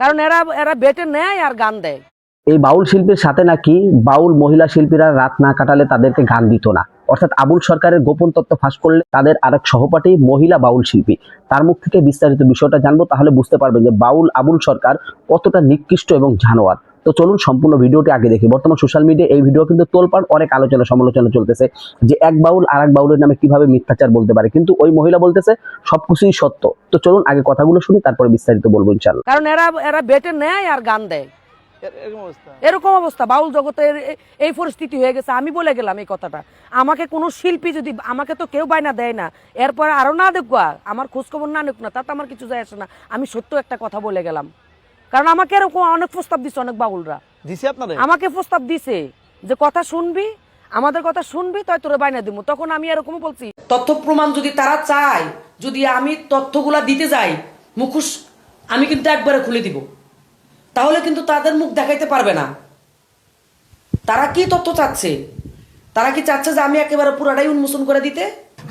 কারণ এরা এরা বেটে নেয় আর গান দেয়। এই বাউল শিল্পীর সাথে নাকি বাউল মহিলা শিল্পীরা রাত না কাটালে তাদেরকে গান দিত না। অর্থাৎ আবুল সরকারের গোপন তত্ত্ব ফাঁস করলে তাদের আরেক সহপাঠী মহিলা বাউল শিল্পী। তার মুখ থেকে বিস্তারিত বিষয়টা জানব, তাহলে বুঝতে পারবেন যে বাউল আবুল সরকার কতটা নিকৃষ্ট এবং জানোয়ার তো চলুন সম্পূর্ণ ভিডিওটি আগে দেখি। বর্তমান সোশ্যাল মিডিয়ায় এই ভিডিও কিন্তু তোলপাড় অনেক আলোচনা সমালোচনা চলতেছে যে এক বাউল আর এক বাউলের নামে কীভাবে মিথ্যাচার বলতে পারে। কিন্তু ওই মহিলা বলতেছে সবকিছুই সত্য। তো চলুন আগে কথাগুলো শুনি তারপরে বিস্তারিত বলব ইনশাল্লাহ কারণ এরা এরা বেটে নেয় আর গান দেয়। এরকম অবস্থা। বাউল জগতের এই পরিস্থিতি হয়ে গেছে। আমি বলে গেলাম এই কথাটা। আমাকে কোনো শিল্পী যদি আমাকে তো কেউ বায়না দেয় না। এরপরে আরও না দেখব আমার খোঁজখবর না নিক না তাতে আমার কিছু যায় আসে না। আমি সত্য একটা কথা বলে গেলাম। কারণ আমাকে এরকম অনেক প্রস্তাব দিছে অনেক বাউলরা। দিছি আপনারে? আমাকে প্রস্তাব দিছে যে কথা শুনবি আমাদের কথা শুনবি তাই তোরে বাইনা দিব তখন আমি এরকম বলছি। তথ্য প্রমাণ যদি তারা চায় যদি আমি তথ্যগুলা দিতে যাই মুখোশ আমি কিন্তু একবারে খুলে দিব। তাহলে কিন্তু তাদের মুখ দেখাইতে পারবে না। তারা কি তথ্য চাচ্ছে? তারা কি চাচ্ছে যে আমি একেবারে পুরাটাই উন্মোচন করে দিতে?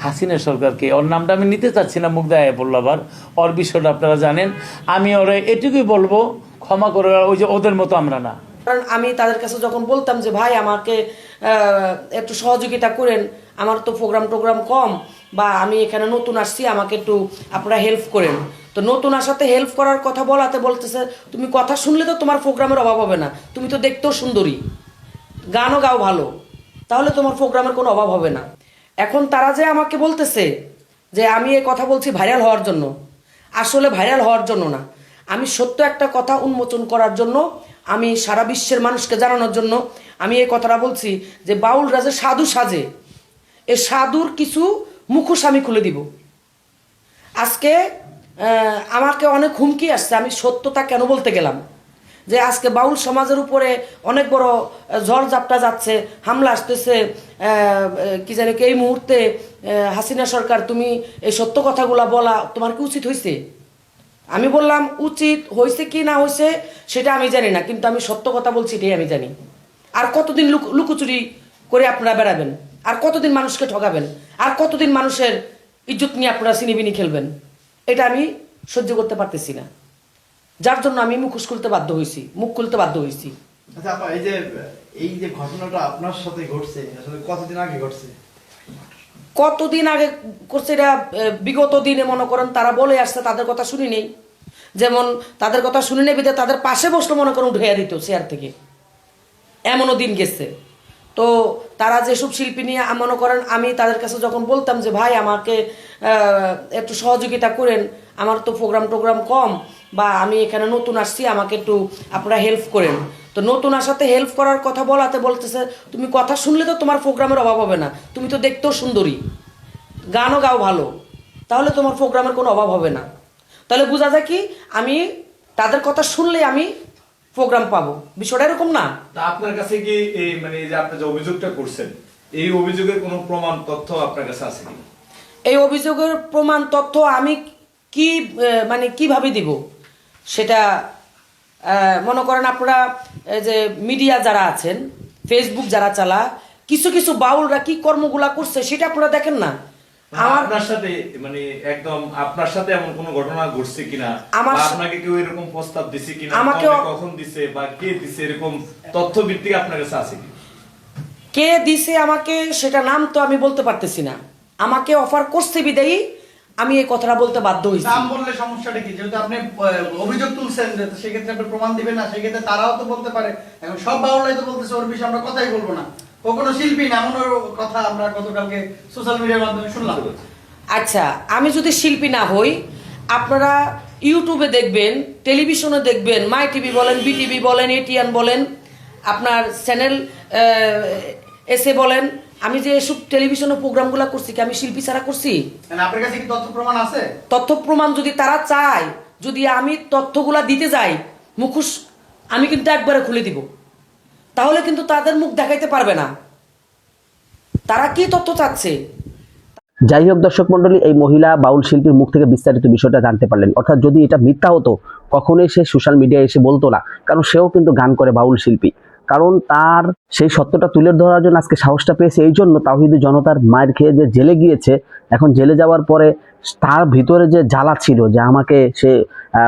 হাসিনা সরকারকে। ওর নামটা আমি নিতে চাচ্ছি না মুখ দেয় বলল আবার ওর বিষয়টা আপনারা জানেন। আমি ওরা এটুকুই বলব, ক্ষমা করে ওই যে ওদের মতো আমরা না। কারণ আমি তাদের কাছে যখন বলতাম যে, ভাই, আমাকে একটু সহযোগিতা করেন, আমার তো প্রোগ্রাম টোগ্রাম কম, বা আমি এখানে নতুন আসছি, আমাকে একটু আপনারা হেল্প করেন। তো নতুন আসাতে হেল্প করার কথা বলাতে বলতেছে, তুমি কথা শুনলে তো তোমার প্রোগ্রামের অভাব হবে না, তুমি তো দেখতেও সুন্দরী। গানও গাও ভালো, তাহলে তোমার প্রোগ্রামের কোনো অভাব হবে না। এখন তারা যে আমাকে বলতেছে যে আমি এ কথা বলছি ভাইরাল হওয়ার জন্য, আসলে ভাইরাল হওয়ার জন্য না। আমি সত্য একটা কথা উন্মোচন করার জন্য, আমি সারা বিশ্বের মানুষকে জানানোর জন্য আমি এই কথাটা বলছি যে বাউল রাজে সাধু সাজে, এ সাধুর কিছু মুখোশ আমি খুলে দিব। আজকে আমাকে অনেক হুমকি আসছে, আমি সত্যতা কেন বলতে গেলাম? যে আজকে বাউল সমাজের উপরে অনেক বড় ঝড় ঝাপটা যাচ্ছে, হামলা আসতেছে কি জানি কি এই মুহূর্তে হাসিনা সরকার, তুমি এই সত্য কথাগুলা বলা তোমার কি উচিত হয়েছে আমি বললাম, উচিত হয়েছে কি না হয়েছে সেটা আমি জানি না, কিন্তু আমি সত্য কথা বলছি এটাই আমি জানি। আর কতদিন লুক- লুকোচুরি করে আপনারা বেড়াবেন? আর কতদিন মানুষকে ঠকাবেন আর কতদিন মানুষের ইজ্জত নিয়ে আপনারা সিনিবিনি খেলবেন? এটা আমি সহ্য করতে পারতেছি না। যার জন্য আমি মুখোশ খুলতে বাধ্য হয়েছি মুখ খুলতে বাধ্য হয়েছি আচ্ছা আপা এই যে এই যে ঘটনাটা আপনার সাথে ঘটছে আসলে কতদিন আগে ঘটছে? কতদিন আগে করছে এটা বিগত দিনে মনে করেন তারা বলে আসছে তাদের কথা শুনি নেই। যেমন তাদের কথা শুনে নেই তাদের পাশে বসলে মনে করেন উঠে দিত চেয়ার থেকে। এমনও দিন গেছে। তো তারা যেসব শিল্পী নিয়ে মনে করেন, আমি তাদের কাছে যখন বলতাম যে, ভাই, আমাকে একটু সহযোগিতা করেন, আমার তো প্রোগ্রাম টোগ্রাম কম, বা আমি এখানে নতুন আসছি, আমাকে একটু আপনারা হেল্প করেন। তো নতুন আসাতে হেল্প করার কথা বলাতে বলতেছে, তুমি কথা শুনলে তো তোমার প্রোগ্রামের অভাব হবে না, তুমি তো দেখতেও সুন্দরী, গানও গাও ভালো, তাহলে তোমার প্রোগ্রামের কোনো অভাব হবে না। তাহলে বোঝা যায় কি, আমি তাদের কথা শুনলে আমি প্রোগ্রাম পাবো। বিষয়টা এরকম না। তা আপনার কাছে কি এই মানে যে আপনি যে অভিযোগটা করছেন এই অভিযোগের কোনো প্রমাণ তথ্য আপনার কাছে আছে কি এই অভিযোগের প্রমাণ তথ্য আমি কি মানে কীভাবে দিব? সেটা মনে করেন আপনারা এই যে মিডিয়া যারা আছেন ফেসবুক যারা চালা কিছু কিছু বাউলরা কি কর্মগুলা করছে সেটা আপনারা দেখেন না। আপনার সাথে মানে একদম আপনার সাথে এমন কোনো ঘটনা ঘটছে কিনা? আপনাকে কেউ এরকম প্রস্তাব দিছে কিনা? কবে, কখন দিছে? বা কে দিছে? এরকম তথ্য ভিত্তিক আপনার কাছে আছে কি? কে দিছে আমাকে সেটা নাম তো আমি বলতে পারতেছি না। আমাকে অফার করছে বিদায়ী আমি এই কথাটা বলতে বাধ্য হয়েছি নাম বললে সমস্যাটা কি? যেহেতু আপনি আহ, অভিযোগ তুলছেন যে সেক্ষেত্রে আপনি প্রমাণ দিবেন না সেক্ষেত্রে তারাও তো বলতে পারে। এখন সব বাউলাই তো বলতেছে ওর বিষয়ে আমরা কথাই বলব না। ও কোনো শিল্পী না এমন কথা আমরা গতকালকে সোশ্যাল মিডিয়ার মাধ্যমে শুনলাম। আচ্ছা আমি যদি শিল্পী না হই আপনারা ইউটিউবে দেখবেন টেলিভিশনে দেখবেন মাই টিভি বলেন বিটিভি বলেন এটিএন বলেন আপনার চ্যানেল এসে বলেন আমি যে এসব টেলিভিশনে প্রোগ্রামগুলো করছি কি আমি শিল্পী ছাড়া করছি? মানে আপনার কাছে কি তথ্য প্রমাণ আছে? তথ্য প্রমাণ যদি তারা চায় যদি আমি তথ্যগুলা দিতে যাই মুখোশ আমি কিন্তু একবারে খুলে দিব। তাহলে কিন্তু তাদের মুখ দেখাইতে পারবে না। তারা কি তথ্য চাচ্ছে? যাই হোক দর্শক মন্ডলী এই মহিলা বাউল শিল্পীর মুখ থেকে বিস্তারিত বিষয়টা জানতে পারলেন। অর্থাৎ যদি এটা মিথ্যা হতো, কখনোই সে সোশ্যাল মিডিয়ায় এসে বলতো না, কারণ সেও কিন্তু গান করে বাউল শিল্পী। কারণ তার সেই সত্যটা তুলে ধরার জন্য আজকে সাহসটা পেয়েছে, এই জন্য তাহিদি জনতার মায়ের খেয়ে যে জেলে গিয়েছে, এখন জেলে যাওয়ার পরে তার ভিতরে যে জ্বালা ছিল, যে আমাকে সে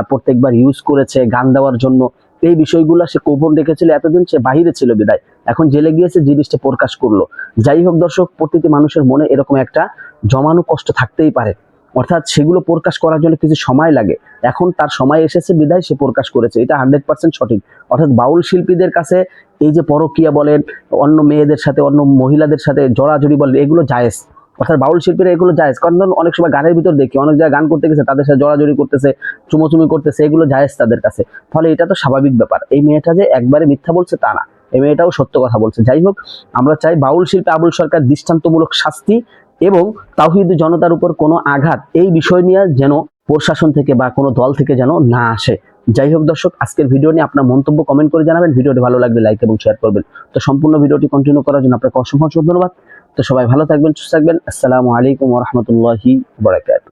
প্রত্যেকবার ইউজ করেছে গান দেওয়ার জন্য এই বিষয়গুলো সে গোপন রেখেছিল এতদিন সে বাহিরে ছিল বিদায়। এখন জেলে গিয়েছে জিনিসটা প্রকাশ করল। যাই হোক দর্শক, প্রতিটি মানুষের মনে এরকম একটা জমানো কষ্ট থাকতেই পারে। অর্থাৎ সেগুলো প্রকাশ করার জন্য কিছু সময় লাগে। এখন তার সময় এসেছে বিদায়, সে প্রকাশ করেছে। এটা হান্ড্রেড পার্সেন্ট সঠিক। অর্থাৎ বাউল শিল্পীদের কাছে এই যে পরকিয়া বলেন, অন্য মেয়েদের সাথে, অন্য মহিলাদের সাথে জড়াজড়ি বলেন, এগুলো জায়েজ। অর্থাৎ বাউল শিল্পীরা এগুলো জায়েজ। কারণ অনেক সময় গানের ভিতর দেখি, অনেক জায়গায় গান করতে গেছে, তাদের সাথে জড়াজড়ি করতেছে, চুমোচুমি করতেছে, এগুলো জায়েজ তাদের কাছে। ফলে এটা তো স্বাভাবিক ব্যাপার। এই মেয়েটা যে একবারে মিথ্যা বলছে তা না। এই মেয়েটাও সত্য কথা বলছে। যাই হোক, আমরা চাই বাউল শিল্পী আবুল সরকার দৃষ্টান্তমূলক শাস্তি এবং তাহিদ জনতার উপর কোনো আঘাত এই বিষয় নিয়ে যেন প্রশাসন থেকে বা কোনো দল থেকে যেন না আসে। যাই হোক দর্শক, আজকের ভিডিও নিয়ে আপনার মন্তব্য কমেন্ট করে জানাবেন। ভিডিওটি ভালো লাগলে লাইক এবং শেয়ার করবেন। তো সম্পূর্ণ ভিডিওটি কন্টিনিউ করার জন্য আপনাকে অসংখ্য ধন্যবাদ। তো সবাই ভালো থাকবেন সুস্থ থাকবেন আসসালামু আলাইকুম রহমতুল্লাহি বরাকাত